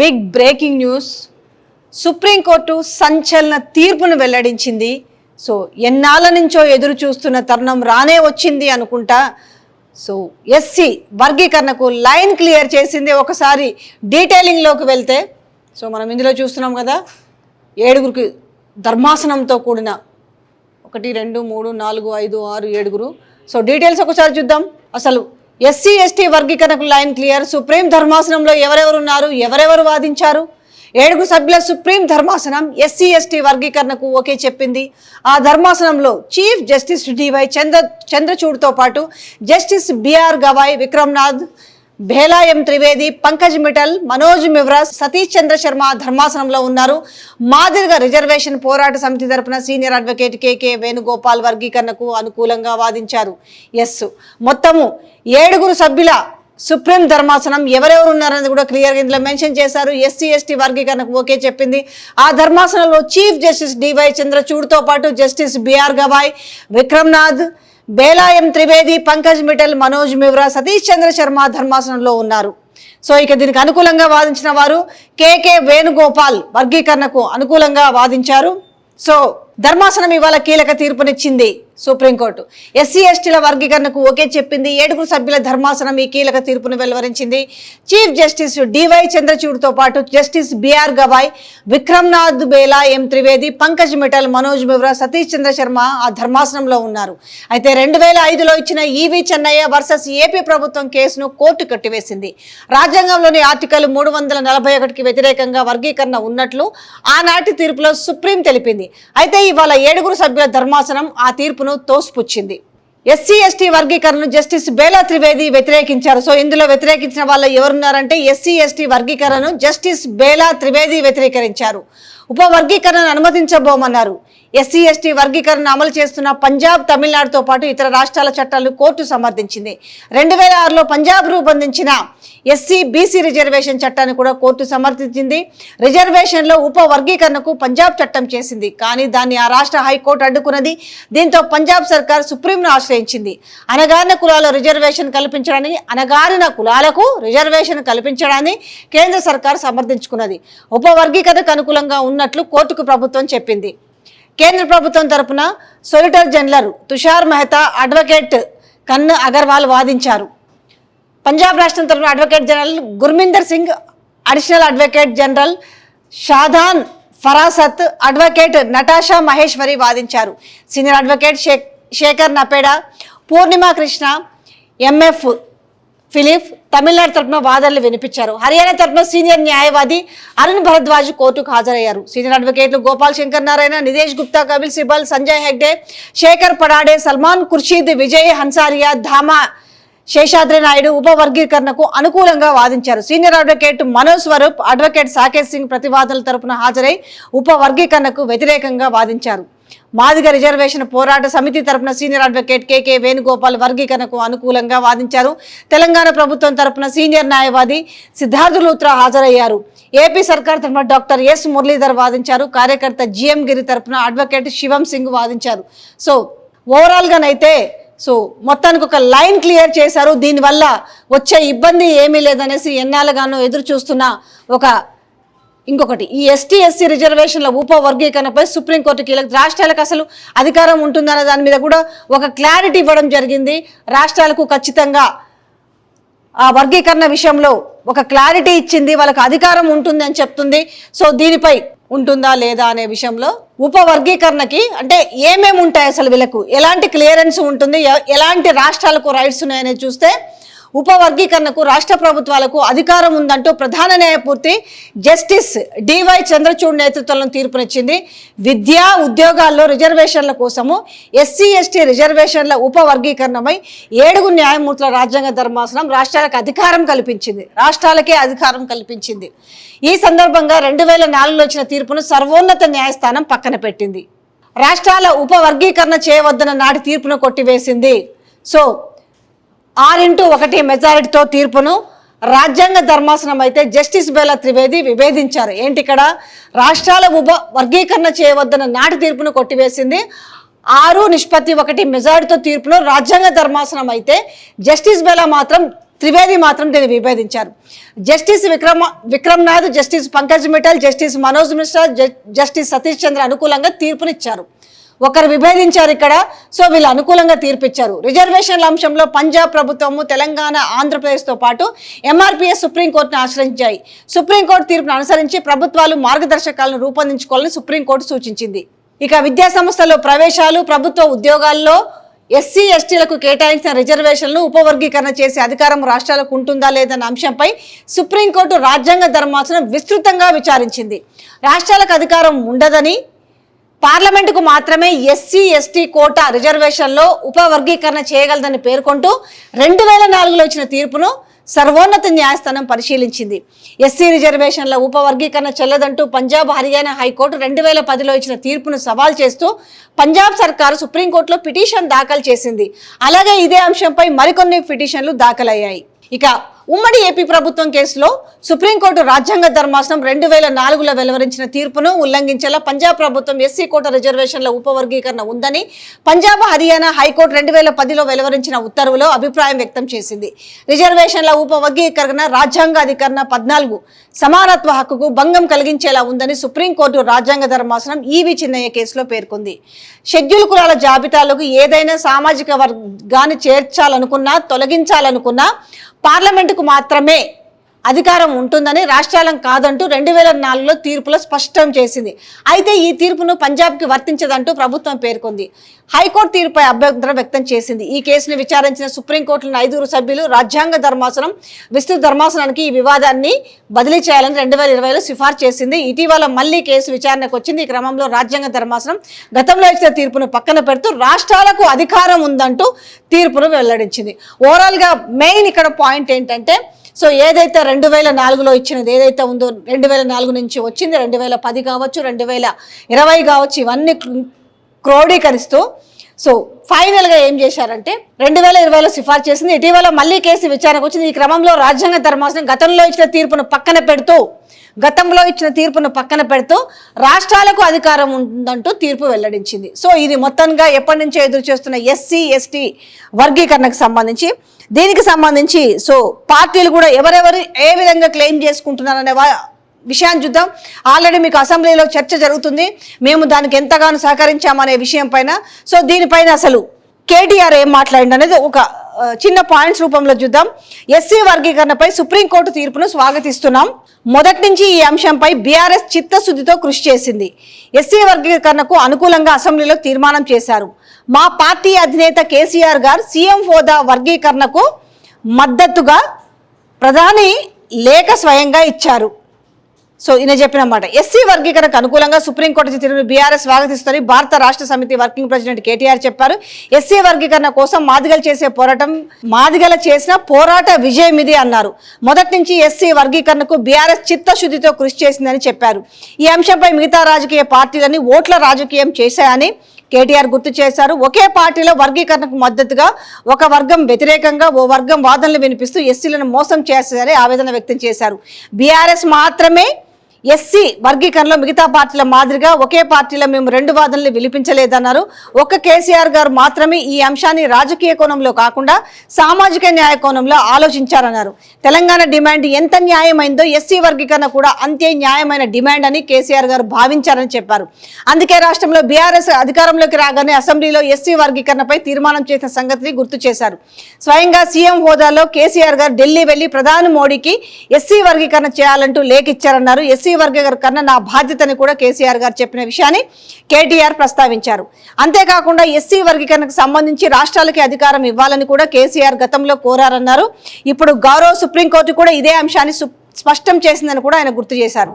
Big breaking news. Supreme court సంచలన తీర్పును వెల్లడించింది. సో ఎన్నాళ్ళ నుంచో ఎదురు చూస్తున్న తరుణం రానే వచ్చింది అనుకుంటా. సో ఎస్సీ వర్గీకరణకు లైన్ క్లియర్ చేసింది ఒకసారి డీటెయిలింగ్లోకి వెళ్తే. సో మనం ఇందులో చూస్తున్నాం కదా ఏడుగురికి ధర్మాసనంతో కూడిన ఒకటి రెండు మూడు నాలుగు ఐదు ఆరు ఏడుగురు. సో డీటెయిల్స్ ఒకసారి చూద్దాం. అసలు ఎస్సీ ఎస్టీ వర్గీకరణకు లైన్ క్లియర్. సుప్రీం ధర్మాసనంలో ఎవరెవరు ఉన్నారు ఎవరెవరు వాదించారు? ఏడుగురు సభ్యుల సుప్రీం ధర్మాసనం ఎస్సీ ఎస్టీ వర్గీకరణకు ఓకే చెప్పింది. ఆ ధర్మాసనంలో చీఫ్ జస్టిస్ డివై చంద్ర చంద్రచూడ్తో పాటు జస్టిస్ బిఆర్ గవాయ్ విక్రమ్నాథ్ భేలాయం త్రివేది పంకజ్ మిఠల్ మనోజ్ మివ్రా సతీష్ చంద్ర శర్మ ధర్మాసనంలో ఉన్నారు. మాదిరిగా రిజర్వేషన్ పోరాట సమితి తరపున సీనియర్ అడ్వకేట్ కేకే వేణుగోపాల్ వర్గీకరణకు అనుకూలంగా వాదించారు. ఎస్. మొత్తము ఏడుగురు సభ్యుల సుప్రీం ధర్మాసనం ఎవరెవరు ఉన్నారని కూడా క్లియర్గా ఇందులో మెన్షన్ చేశారు. ఎస్సీ ఎస్టీ వర్గీకరణకు ఓకే చెప్పింది. ఆ ధర్మాసనంలో చీఫ్ జస్టిస్ డివై చంద్రచూడ్తో పాటు జస్టిస్ బిఆర్ గవాయ్ విక్రమ్నాథ్ బేలాయం త్రివేది పంకజ్ మిటల్ మనోజ్ మివ్రా సతీష్ చంద్ర శర్మ ధర్మాసనంలో ఉన్నారు. సో ఇక దీనికి అనుకూలంగా వాదించిన వారు కేకే వేణుగోపాల్ వర్గీకరణకు అనుకూలంగా వాదించారు. సో ధర్మాసనం ఇవాళ కీలక తీర్పునిచ్చింది సుప్రీంకోర్టు. ఎస్సీ ఎస్టీల వర్గీకరణకు ఓకే చెప్పింది ఏడుగురు సభ్యుల ధర్మాసనం ఈ కీలక తీర్పును వెలువరించింది. చీఫ్ జస్టిస్ డివై చంద్రచూడ్తో పాటు justice BR Gavai Vikram Nath Bela M Trivedi Pankaj Mithal Manoj Misra Satish Chandra Sharma ఆ ధర్మాసనంలో ఉన్నారు. అయితే రెండు వేల ఐదులో ఇచ్చిన ఈవి చెన్నయ్య వర్సెస్ ఏపీ ప్రభుత్వం కేసును కోర్టు కట్టివేసింది. రాజ్యాంగంలోని ఆర్టికల్ మూడు వందల నలభై ఒకటికి వ్యతిరేకంగా వర్గీకరణ ఉన్నట్లు ఆనాటి తీర్పులో సుప్రీం తెలిపింది. అయితే ఇవాళ ఏడుగురు సభ్యుల ధర్మాసనం ఆ తీర్పును తోసిపుచ్చింది. ఎస్సీ ఎస్టీ వర్గీకరణను జస్టిస్ బేలా త్రివేది వ్యతిరేకించారు. సో ఇందులో వ్యతిరేకించిన వాళ్ళు ఎవరున్నారంటే ఎస్సీ ఎస్టీ వర్గీకరణను జస్టిస్ బేలా త్రివేది వ్యతిరేకరించారు. ఉప వర్గీకరణను అనుమతించబోమన్నారు. ఎస్సీ ఎస్టీ వర్గీకరణ అమలు చేస్తున్న పంజాబ్ తమిళనాడుతో పాటు ఇతర రాష్ట్రాల చట్టాలు కోర్టు సమర్థించింది. రెండు వేల ఆరులో పంజాబ్ రూపొందించిన ఎస్సీ బీసీ రిజర్వేషన్ చట్టాన్ని కూడా కోర్టు సమర్థించింది. రిజర్వేషన్లో ఉప వర్గీకరణకు పంజాబ్ చట్టం చేసింది. కానీ దాన్ని ఆ రాష్ట్ర హైకోర్టు అడ్డుకున్నది. దీంతో పంజాబ్ సర్కార్ సుప్రీంను ఆశ్రయించింది. అనగారిన కులాల రిజర్వేషన్ కల్పించడాన్ని అనగారిన కులాలకు రిజర్వేషన్ కల్పించడాన్ని కేంద్ర సర్కార్ సమర్థించుకున్నది. ఉప వర్గీకరణకు అనుకూలంగా ఉన్నట్లు కోర్టుకు ప్రభుత్వం చెప్పింది. కేంద్ర ప్రభుత్వం తరపున solicitor general Tushar Mehta advocate Kanu Agarwal వాదించారు. పంజాబ్ రాష్ట్రం తరఫున advocate general Gurminder Singh additional advocate general Shadan Farasat advocate Natasha Maheshwari వాదించారు. సీనియర్ అడ్వకేట్ శే శేఖర్ నపేడ పూర్ణిమ కృష్ణ ఎంఎఫ్ ఫిలిప్ తమిళనాడు తరపున వాదనలు వినిపించారు. హర్యానా తరఫున సీనియర్ న్యాయవాది అరుణ్ భరద్వాజ్ కోర్టుకు హాజరయ్యారు. సీనియర్ అడ్వకేట్లు గోపాల్ శంకర్ నారాయణ నిదేశ్ గుప్తా కపిల్ సిబల్ సంజయ్ హెగ్డే శేఖర్ పడాడే సల్మాన్ ఖుర్షీద్ విజయ్ హన్సారియా ధామా శేషాద్రి నాయుడు ఉపవర్గీకరణకు అనుకూలంగా వాదించారు. Senior advocate Manoj Swarup advocate Saket Singh ప్రతివాదుల తరపున హాజరై ఉపవర్గీకరణకు వ్యతిరేకంగా వాదించారు. మాదిగ రిజర్వేషన్ పోరాట సమితి తరపున సీనియర్ అడ్వకేట్ కేకే వేణుగోపాల్ వర్గీకరణకు అనుకూలంగా వాదించారు. తెలంగాణ ప్రభుత్వం తరపున సీనియర్ న్యాయవాది సిద్ధార్థ లూత్రా హాజరయ్యారు. ఏపీ సర్కార్ తరపున డాక్టర్ ఎస్ మురళీధర్ వాదించారు. కార్యకర్త జిఎం గిరి తరపున అడ్వకేట్ శివం సింగ్ వాదించారు. సో ఓవరాల్గానైతే సో మొత్తానికి ఒక లైన్ క్లియర్ చేశారు. దీనివల్ల వచ్చే ఇబ్బంది ఏమీ లేదనేసి ఎన్నాళ్ళగానో ఎదురు చూస్తున్న ఒక ఇంకొకటి. ఈ ఎస్టీ ఎస్సీ రిజర్వేషన్ల ఉప వర్గీకరణపై సుప్రీంకోర్టు కీలక రాష్ట్రాలకు అసలు అధికారం ఉంటుందనే దాని మీద కూడా ఒక క్లారిటీ ఇవ్వడం జరిగింది. రాష్ట్రాలకు ఖచ్చితంగా ఆ వర్గీకరణ విషయంలో ఒక క్లారిటీ ఇచ్చింది. వాళ్ళకు అధికారం ఉంటుంది అని చెప్తుంది. సో దీనిపై ఉంటుందా లేదా అనే విషయంలో ఉపవర్గీకరణకి అంటే ఏమేమి ఉంటాయి అసలు వీళ్ళకు? ఎలాంటి క్లియరెన్స్ ఉంటుంది? ఎలాంటి రాష్ట్రాలకు రైట్స్ ఉన్నాయనేది చూస్తే ఉపవర్గీకరణకు రాష్ట్ర ప్రభుత్వాలకు అధికారం ఉందంటూ ప్రధాన న్యాయమూర్తి జస్టిస్ డివై చంద్రచూడ్ నేతృత్వంలో తీర్పునిచ్చింది. విద్యా ఉద్యోగాల్లో రిజర్వేషన్ల కోసము ఎస్సీ ఎస్టీ రిజర్వేషన్ల ఉపవర్గీకరణమై ఏడుగు ఏడుగురు న్యాయమూర్తుల రాజ్యాంగ ధర్మాసనం రాష్ట్రాలకు అధికారం కల్పించింది. రాష్ట్రాలకే అధికారం కల్పించింది. ఈ సందర్భంగా రెండు వేల నాలుగులో వచ్చిన తీర్పును సర్వోన్నత న్యాయస్థానం పక్కన పెట్టింది. రాష్ట్రాల ఉపవర్గీకరణ చేయవద్దన్న నాటి తీర్పును కొట్టివేసింది. సో ఆరింటూ ఒకటి మెజారిటీతో తీర్పును రాజ్యాంగ ధర్మాసనం అయితే జస్టిస్ బేలా త్రివేది విభేదించారు. ఏంటి ఇక్కడ రాష్ట్రాల ఉప వర్గీకరణ చేయవద్దన్న నాటి తీర్పును కొట్టివేసింది. ఆరు నిష్పత్తి ఒకటి మెజారిటీతో తీర్పును రాజ్యాంగ ధర్మాసనం అయితే జస్టిస్ బేలా మాత్రం త్రివేది మాత్రం దీన్ని విభేదించారు. Justice Vikram Vikramnath justice Pankaj Mithal justice Manoj Mishra జ- జస్టిస్ సతీష్ చంద్ర అనుకూలంగా తీర్పునిచ్చారు. ఒకరు విభేదించారు ఇక్కడ. సో వీళ్ళు అనుకూలంగా తీర్పిచ్చారు. రిజర్వేషన్ల అంశంలో పంజాబ్ ప్రభుత్వము తెలంగాణ ఆంధ్రప్రదేశ్తో పాటు ఎంఆర్పీఎస్ సుప్రీంకోర్టును ఆశ్రయించాయి. సుప్రీంకోర్టు తీర్పును అనుసరించి ప్రభుత్వాలు మార్గదర్శకాలను రూపొందించుకోవాలని సుప్రీంకోర్టు సూచించింది. ఇక విద్యా సంస్థల్లో ప్రవేశాలు ప్రభుత్వ ఉద్యోగాల్లో ఎస్సీ ఎస్టీలకు కేటాయించిన రిజర్వేషన్లను ఉపవర్గీకరణ చేసే అధికారం రాష్ట్రాలకు ఉంటుందా లేదన్న అంశంపై సుప్రీంకోర్టు రాజ్యాంగ ధర్మాసనం విస్తృతంగా విచారించింది. రాష్ట్రాలకు అధికారం ఉండదని పార్లమెంటుకు మాత్రమే ఎస్సీ ఎస్టీ కోటా రిజర్వేషన్లో ఉపవర్గీకరణ చేయగలదని పేర్కొంటూ రెండు వేల నాలుగులో వచ్చిన తీర్పును సర్వోన్నత న్యాయస్థానం పరిశీలించింది. ఎస్సీ రిజర్వేషన్ల ఉపవర్గీకరణ చెల్లదంటూ పంజాబ్ హర్యానా హైకోర్టు రెండు వేల పదిలో ఇచ్చిన తీర్పును సవాల్ చేస్తూ పంజాబ్ సర్కారు సుప్రీంకోర్టులో పిటిషన్ దాఖలు చేసింది. అలాగే ఇదే అంశంపై మరికొన్ని పిటిషన్లు దాఖలయ్యాయి. ఇక ఉమ్మడి ఏపీ ప్రభుత్వం కేసులో సుప్రీంకోర్టు రాజ్యాంగ ధర్మాసనం రెండు వేల నాలుగులో వెలువరించిన తీర్పును ఉల్లంఘించేలా పంజాబ్ ప్రభుత్వం ఎస్సీ కోట రిజర్వేషన్ల ఉపవర్గీకరణ ఉందని పంజాబ్ హర్యానా హైకోర్టు రెండు వేల పదిలో వెలువరించిన ఉత్తర్వులో అభిప్రాయం వ్యక్తం చేసింది. రిజర్వేషన్ల ఉపవర్గీకరణ రాజ్యాంగ అధికరణ పద్నాలుగు సమానత్వ హక్కుకు భంగం కలిగించేలా ఉందని సుప్రీంకోర్టు రాజ్యాంగ ధర్మాసనం ఈవి చిన్నయ్య కేసులో పేర్కొంది. షెడ్యూల్ కులాల జాబితాలోకి ఏదైనా సామాజిక వర్గాన్ని చేర్చాలనుకున్నా తొలగించాలనుకున్నా పార్లమెంటుకు మాత్రమే అధికారం ఉంటుందని రాష్ట్రాలం కాదంటూ రెండు వేల నాలుగులో తీర్పులో స్పష్టం చేసింది. అయితే ఈ తీర్పును పంజాబ్కి వర్తించదంటూ ప్రభుత్వం పేర్కొంది. హైకోర్టు తీర్పుపై అభ్యంతరం వ్యక్తం చేసింది. ఈ కేసును విచారించిన సుప్రీంకోర్టులోని ఐదుగురు సభ్యులు రాజ్యాంగ ధర్మాసనం విస్తృత ధర్మాసనానికి ఈ వివాదాన్ని బదిలీ చేయాలని రెండు వేల ఇరవైలో సిఫార్సు చేసింది. ఇటీవల మళ్ళీ కేసు విచారణకు వచ్చింది. ఈ క్రమంలో రాజ్యాంగ ధర్మాసనం గతంలో ఇచ్చిన తీర్పును పక్కన పెడుతూ రాష్ట్రాలకు అధికారం ఉందంటూ తీర్పును వెల్లడించింది. ఓవరాల్గా మెయిన్ ఇక్కడ పాయింట్ ఏంటంటే సో ఏదైతే రెండు వేల నాలుగులో ఇచ్చినది ఏదైతే ఉందో రెండు వేల నాలుగు నుంచి వచ్చింది రెండు వేల పది కావచ్చు రెండు వేల ఇరవై కావచ్చు ఇవన్నీ క్రోడీకరిస్తూ సో ఫైనల్గా ఏం చేశారంటే రెండు వేల ఇరవైలో సిఫార్సు చేసింది. ఇటీవల మళ్ళీ కేసు విచారణకు వచ్చింది. ఈ క్రమంలో రాజ్యాంగ ధర్మాసనం గతంలో ఇచ్చిన తీర్పును పక్కన పెడుతూ గతంలో ఇచ్చిన తీర్పును పక్కన పెడుతూ రాష్ట్రాలకు అధికారం ఉందంటూ తీర్పు వెల్లడించింది. సో ఇది మొత్తంగా ఎప్పటి నుంచో ఎదురు చేస్తున్న ఎస్సీ ఎస్టీ వర్గీకరణకు సంబంధించి దీనికి సంబంధించి సో పార్టీలు కూడా ఎవరెవరు ఏ విధంగా క్లెయిమ్ చేసుకుంటున్నారనే విషయాన్ని చూద్దాం. ఆల్రెడీ మీకు అసెంబ్లీలో చర్చ జరుగుతుంది. మేము దానికి ఎంతగానో సహకరించామనే విషయం పైన. సో దీనిపైన అసలు కేటీఆర్ ఏం మాట్లాడింది అనేది ఒక చిన్న పాయింట్స్ రూపంలో చూద్దాం. ఎస్సీ వర్గీకరణపై సుప్రీంకోర్టు తీర్పును స్వాగతిస్తున్నాం. మొదటి నుంచి ఈ అంశంపై బీఆర్ఎస్ చిత్తశుద్ధితో కృషి చేసింది. ఎస్సీ వర్గీకరణకు అనుకూలంగా అసెంబ్లీలో తీర్మానం చేశారు. మా పార్టీ అధినేత కేసీఆర్ గారు సీఎం హోదా వర్గీకరణకు మద్దతుగా ప్రధాని లేఖ స్వయంగా ఇచ్చారు. సో ఈయన చెప్పిన మాట ఎస్సీ వర్గీకరణకు అనుకూలంగా సుప్రీంకోర్టు తీర్పును బీఆర్ఎస్ స్వాగతిస్తుందని భారత రాష్ట్ర సమితి వర్కింగ్ ప్రెసిడెంట్ కేటీఆర్ చెప్పారు. ఎస్సీ వర్గీకరణ కోసం మాదిగలు చేసే పోరాటం మాదిగల చేసిన పోరాట విజయం ఇది అన్నారు. మొదటి నుంచి ఎస్సీ వర్గీకరణకు బీఆర్ఎస్ చిత్తశుద్ధితో కృషి చేసిందని చెప్పారు. ఈ అంశంపై మిగతా రాజకీయ పార్టీలని ఓట్ల రాజకీయం చేశాయని కేటీఆర్ గుర్తు చేశారు. ఒకే పార్టీలో వర్గీకరణకు మద్దతుగా ఒక వర్గం వ్యతిరేకంగా ఓ వర్గం వాదనలు వినిపిస్తూ ఎస్సీలను మోసం చేస్తారని ఆవేదన వ్యక్తం చేశారు. బీఆర్ఎస్ మాత్రమే ఎస్సీ వర్గీకరణలో మిగతా పార్టీల మాదిరిగా ఒకే పార్టీలో మేము రెండు వాదనలు విలిపించలేదన్నారు ఒక్క కేసీఆర్ గారు మాత్రమే ఈ అంశాన్ని రాజకీయ కోణంలో కాకుండా సామాజిక న్యాయ కోణంలో ఆలోచించారన్నారు. తెలంగాణ డిమాండ్ ఎంత న్యాయమైందో ఎస్సీ వర్గీకరణ కూడా అంతే న్యాయమైన డిమాండ్ అని కేసీఆర్ గారు భావించారని చెప్పారు. అందుకే రాష్ట్రంలో బీఆర్ఎస్ అధికారంలోకి రాగానే అసెంబ్లీలో ఎస్సీ వర్గీకరణపై తీర్మానం చేసిన సంగతిని గుర్తు చేశారు. స్వయంగా సీఎం హోదాలో కేసీఆర్ గారు ఢిల్లీ వెళ్ళి ప్రధాని మోడీకి ఎస్సీ వర్గీకరణ చేయాలంటూ లేఖ ఇచ్చారన్నారు ఎస్సీ వర్గీకరణ నా బాధ్యతని కూడా కేసీఆర్ గారు చెప్పిన విషయాన్ని కేటీఆర్ ప్రస్తావించారు. అంతేకాకుండా ఎస్సీ వర్గీకరణకు సంబంధించి రాష్ట్రాలకి అధికారం ఇవ్వాలని కూడా కేసీఆర్ గతంలో కోరారన్నారు. ఇప్పుడు గౌరవ సుప్రీంకోర్టు కూడా ఇదే అంశాన్ని స్పష్టం చేసిందని కూడా ఆయన గుర్తు చేశారు.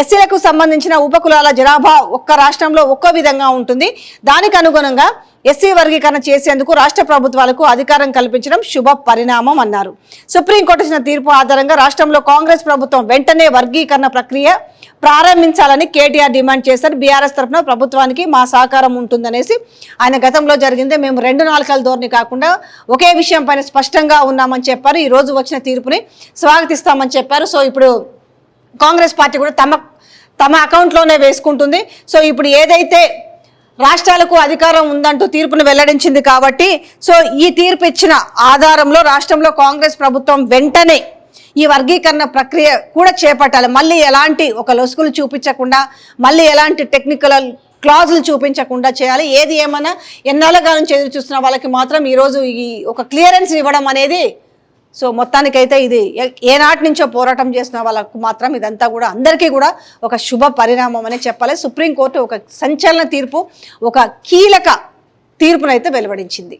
ఎస్సీలకు సంబంధించిన ఉపకులాల జనాభా ఒక్క రాష్ట్రంలో ఒక్కో విధంగా ఉంటుంది. దానికి అనుగుణంగా ఎస్సీ వర్గీకరణ చేసేందుకు రాష్ట్ర ప్రభుత్వాలకు అధికారం కల్పించడం శుభ పరిణామం అన్నారు. సుప్రీంకోర్టు ఇచ్చిన తీర్పు ఆధారంగా రాష్ట్రంలో కాంగ్రెస్ ప్రభుత్వం వెంటనే వర్గీకరణ ప్రక్రియ ప్రారంభించాలని కేటీఆర్ డిమాండ్ చేశారు. బీఆర్ఎస్ తరఫున ప్రభుత్వానికి మా సహకారం ఉంటుందనేసి ఆయన గతంలో జరిగిందే. మేము రెండు నాలుకల ధోరణి కాకుండా ఒకే విషయం పైన స్పష్టంగా ఉన్నామని చెప్పారు. ఈ రోజు వచ్చిన తీర్పుని స్వాగతిస్తామని చెప్పారు. సో ఇప్పుడు కాంగ్రెస్ పార్టీ కూడా తమ తమ అకౌంట్లోనే వేసుకుంటుంది. సో ఇప్పుడు ఏదైతే రాష్ట్రాలకు అధికారం ఉందంటూ తీర్పును వెల్లడించింది కాబట్టి సో ఈ తీర్పు ఇచ్చిన ఆధారంలో రాష్ట్రంలో కాంగ్రెస్ ప్రభుత్వం వెంటనే ఈ వర్గీకరణ ప్రక్రియ కూడా చేపట్టాలి. మళ్ళీ ఎలాంటి ఒక లొసుగులు చూపించకుండా మళ్ళీ ఎలాంటి టెక్నికల్ క్లాజులు చూపించకుండా చేయాలి. ఏది ఏమైనా ఎన్నాళ్ళ కాలం ఎదురు చూస్తున్న వాళ్ళకి మాత్రం ఈరోజు ఈ ఒక క్లియరెన్స్ ఇవ్వడం అనేది సో మొత్తానికైతే ఇది ఏ- ఏనాటి నుంచో పోరాటం చేసిన వాళ్ళకు మాత్రం ఇదంతా కూడా అందరికీ కూడా ఒక శుభ పరిణామం అని చెప్పాలి. సుప్రీంకోర్టు ఒక సంచలన తీర్పు ఒక కీలక తీర్పునైతే వెలువడించింది.